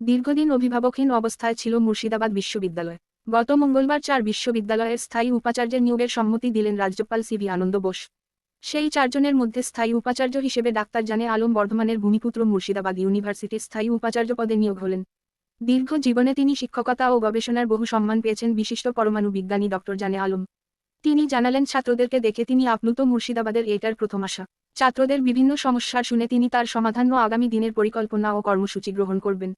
দীর্ঘদিন অভিভাবকহীন অবস্থায় ছিল মুর্শিদাবাদ বিশ্ববিদ্যালয়। গত মঙ্গলবার চার বিশ্ববিদ্যালয়ের স্থায়ী উপাচার্যের নিয়োগের সম্মতি দিলেন রাজ্যপাল সিভি আনন্দ বোস। সেই চারজনের মধ্যে স্থায়ী উপাচার্য হিসেবে ডাক্তার জানে আলম বর্ধমানের ভূমিপুত্র মুর্শিদাবাদ ইউনিভার্সিটির স্থায়ী উপাচার্য পদে নিয়োগ হলেন। দীর্ঘ জীবনে তিনি শিক্ষকতা ও গবেষণার বহু সম্মান পেয়েছেন বিশিষ্ট পরমাণু বিজ্ঞানী ডক্টর জানে আলম। তিনি জানালেন, ছাত্রদেরকে দেখে তিনি আপ্লুত মুর্শিদাবাদের এটার প্রথম আশা। ছাত্রদের বিভিন্ন সমস্যার শুনে তিনি তার সমাধান ও আগামী দিনের পরিকল্পনা ও কর্মসূচি গ্রহণ করবেন।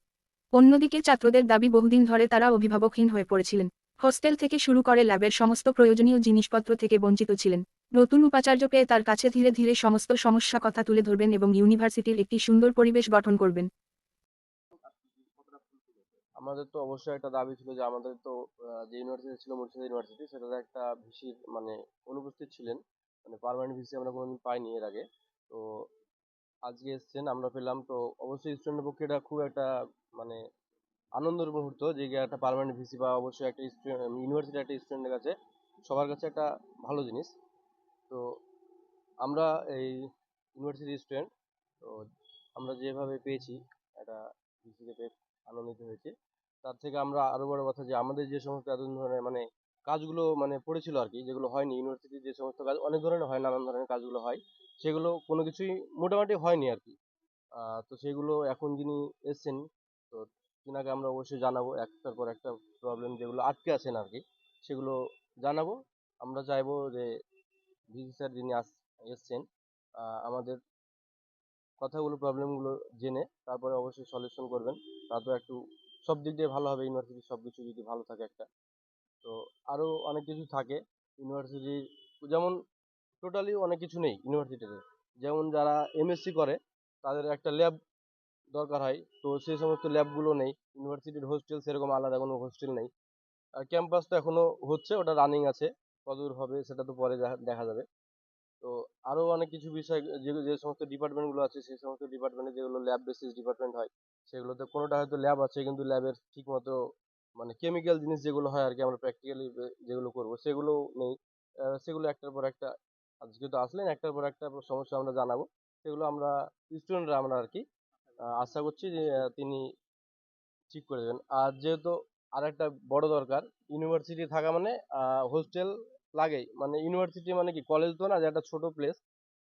অন্যদিকে ছাত্রদের দাবি, বহুদিন ধরে তারা অভিভাবকহীন হয়ে পড়েছিলেন। হোস্টেল থেকে শুরু করে ল্যাবের সমস্ত প্রয়োজনীয় জিনিসপত্র থেকে বঞ্চিত ছিলেন। নতুন উপাচার্য পেয়ে তার কাছে ধীরে ধীরে সমস্ত সমস্যা কথা তুলে ধরবেন এবং ইউনিভার্সিটির একটি সুন্দর পরিবেশ গঠন করবেন। আমাদের তো অবশ্যই একটা দাবি ছিল যে আমাদের তো যে ইউনিভার্সিটি ছিল মুর্শিদা ইউনিভার্সিটি, সেটাতে একটা ভিসির মানে অনুপস্থিত ছিলেন। মানে পার্মানেন্ট ভিসি আমরা কোনোদিন পাইনি এর আগে। তো আজকে এসছেন, আমরা পেলাম। তো অবশ্যই স্টুডেন্টের পক্ষে এটা খুব একটা মানে আনন্দের মুহূর্ত যে একটা পার্মানেন্ট ভিসি বা অবশ্যই একটা ইউনিভার্সিটি একটা স্টুডেন্টের কাছে সবার কাছে একটা ভালো জিনিস। তো আমরা এই ইউনিভার্সিটির স্টুডেন্ট তো আমরা যেভাবে পেয়েছি একটা ভিসিকে পেয়ে আনন্দিত হয়েছি। তার থেকে আমরা আরও বড় কথা যে আমাদের যে সমস্ত এত ধরনের মানে কাজগুলো মানে পড়েছিল আর কি, যেগুলো হয়নি ইউনিভার্সিটির যে সমস্ত কাজ, অনেক ধরনের হয়, নানান ধরনের কাজগুলো হয়। সেগুলো কোনো কিছুই মোটামুটি হয়নি আর কি। তো সেগুলো এখন যিনি এসছেন, তো তিনাকে আমরা অবশ্যই জানাব। একটার পর একটা প্রবলেম যেগুলো আটকে আছেন আর কি, সেগুলো জানাব। আমরা চাইব যে ভিসি স্যার যিনি আস, এসছেন আমাদের কথাগুলো প্রবলেমগুলো জেনে তারপরে অবশ্যই সলিউশন করবেন। তারপর একটু সব দিক দিয়ে ভালো হবে ইউনিভার্সিটি সব কিছু যদি ভালো থাকে একটা। তো আরও অনেক কিছু থাকে। ইউনিভার্সিটি যেমন টোটালি অনেক কিছু নেই ইউনিভার্সিটিতে যেমন যারা এমএসসি করে, তাদের একটা ল্যাব দরকার হয়। তো সেই সমস্ত ল্যাবগুলো নেই। ইউনিভার্সিটির হোস্টেল সেরকম আলাদা কোনো হোস্টেল নেই। আর ক্যাম্পাস তো এখনও হচ্ছে, ওটা রানিং আছে। কতদূর হবে সেটা তো পরে দেখা- যাবে। তো আরও অনেক কিছু বিষয়, যে যে সমস্ত ডিপার্টমেন্টগুলো আছে, সেই সমস্ত ডিপার্টমেন্টে যেগুলো ল্যাব বেসিস ডিপার্টমেন্ট হয়, সেগুলোতে কোনোটা হয়তো ল্যাব আছে, কিন্তু ল্যাবের ঠিক মতো মানে কেমিক্যাল জিনিস যেগুলো হয় আর কি, আমরা প্র্যাকটিক্যালি যেগুলো করব সেগুলো নেই। সেগুলো একটার পর একটা আজকে তো আসলেন, একটার পর একটা সমস্যা আমরা জানাব। সেগুলো আমরা স্টুডেন্টরা আমরা আর কি আশা করছি যে তিনি ঠিক করে দেবেন। আর যেহেতু আর একটা বড় দরকার ইউনিভার্সিটি থাকা মানে হোস্টেল লাগেই। মানে ইউনিভার্সিটি মানে কি কলেজ তো না, যে একটা ছোট প্লেস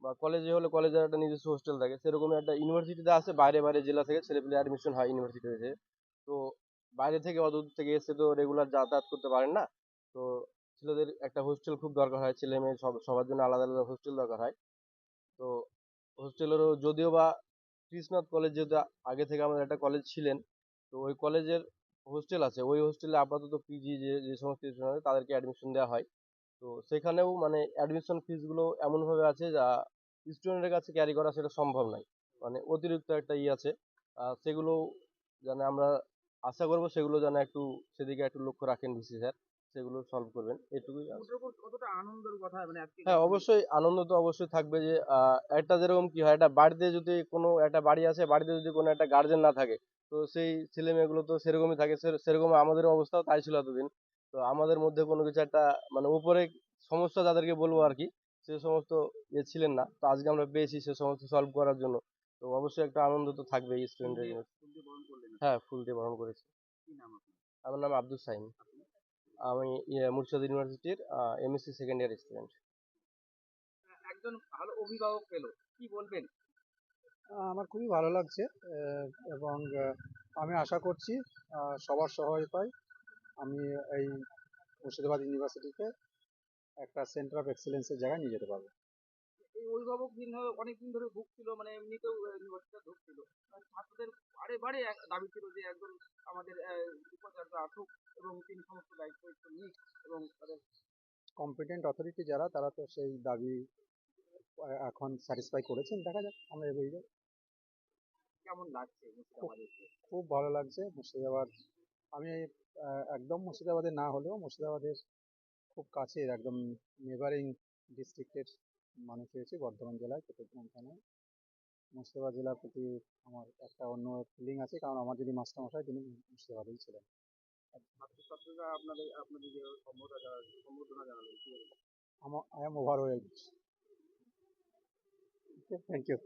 বা কলেজে হলে কলেজের একটা নিজস্ব হোস্টেল থাকে। সেরকম একটা ইউনিভার্সিটিতে আছে, বাইরে বাইরে জেলা থেকে ছেলেপেলে অ্যাডমিশন হয় ইউনিভার্সিটিতে তো বাইরে থেকে অত দূর থেকে এসে তো রেগুলার যাতায়াত করতে পারেন না। তো ছেলেদের একটা হোস্টেল খুব দরকার হয় ছেলে মেয়ে সব সবার জন্য আলাদা আলাদা হোস্টেল দরকার হয়। তো হোস্টেলেরও যদিও বা কৃষ্ণনাথ কলেজ যেহেতু আগে থেকে আমাদের একটা কলেজ ছিলেন তো ওই কলেজের হোস্টেল আছে। ওই হোস্টেলে আপাতত পিজি যে যে সমস্ত স্টুডেন্ট আছে তাদেরকে অ্যাডমিশন দেওয়া হয়। তো সেখানেও মানে অ্যাডমিশন ফিসগুলো এমনভাবে আছে যা স্টুডেন্টের কাছে ক্যারি করা সেটা সম্ভব নয়। মানে অতিরিক্ত একটা ই আছে। আহ, সেগুলো যেন আমরা আশা করব সেগুলো যেন একটু সেদিকে একটু লক্ষ্য রাখেন ভিসি স্যার সেগুলো সলভ করবেন এটুকুই কতটা আনন্দের কথা মানে হ্যাঁ অবশ্যই আনন্দ তো অবশ্যই থাকবে যে একটা যেরকম কি হয় একটা বাড়িতে যদি কোনো একটা বাড়ি আছে বাড়িতে যদি কোনো একটা গার্জেন না থাকে তো সেই ছেলে মেয়েগুলো তো সেরকমই থাকে সেরকম আমাদের অবস্থাও তাই ছিল এতদিন। তো আমাদের মধ্যে কোনো কিছু একটা মানে উপরে সমস্যা যাদেরকে বলব আর কি সে সমস্ত ইয়ে ছিলেন না। তো আজকে আমরা পেয়েছি সে সমস্ত সলভ করার জন্য। তো অবশ্যই একটা আনন্দ তো থাকবে স্টুডেন্টের জন্য। হ্যাঁ ফুল দিয়ে বরণ করেছি। আমার নাম আব্দুল সাইম। আমি ইয়ে, মুর্শিদ ইউনিভার্সিটির এমএসসি সেকেন্ড ইয়ার স্টুডেন্ট একজন ভালো অভিভাবক পেল কি বলবেন? আহ, আমার খুবই ভালো লাগছে আহ, এবং আমি আশা করছি আহ, সবার সহায়তায় আমি এই মুর্শিদাবাদ ইউনিভার্সিটিকে একটা সেন্টার অফ এক্সেলেন্সের জায়গায় নিয়ে যেতে পারব। এই অভিভাবকহীন হয়ে অনেকদিন ধরে ভুগছিল মানে এমনিতেও ইউনিভার্সিটিতে ঢুকছিল ছাত্রদের বারে বারে দাবি ছিল যে একজন আমাদের উপাচার্য আসুক এবং তিনি সমস্ত দায়িত্ব একটু নিক এবং তাদের কম্পিটেন্ট অথরিটি যারা তারা তো সেই দাবি এখন স্যাটিসফাই করেছেন। দেখা যাক আমরা এগিয়ে যাই। কেমন লাগছে খুব ভালো লাগছে। মুর্শিদাবাদ আমি একদম মুর্শিদাবাদে না হলেও মুর্শিদাবাদের খুব কাছের একদম নেবারিং ডিস্ট্রিক্টের মানুষ হয়েছি বর্ধমান জেলায় চট্টগ্রাম থানায়। মুর্শিদাবাদ জেলার প্রতি আমার একটা অন্য ফিলিং আছে কারণ আমার যিনি মাস্টারমশাই তিনি মুর্শিদাবাদেই ছিলেন। ছাত্রছাত্রীরা আপনাদের আপনাদের যে সম্বোধনা জানালেন? আমার I am overwhelmed thank you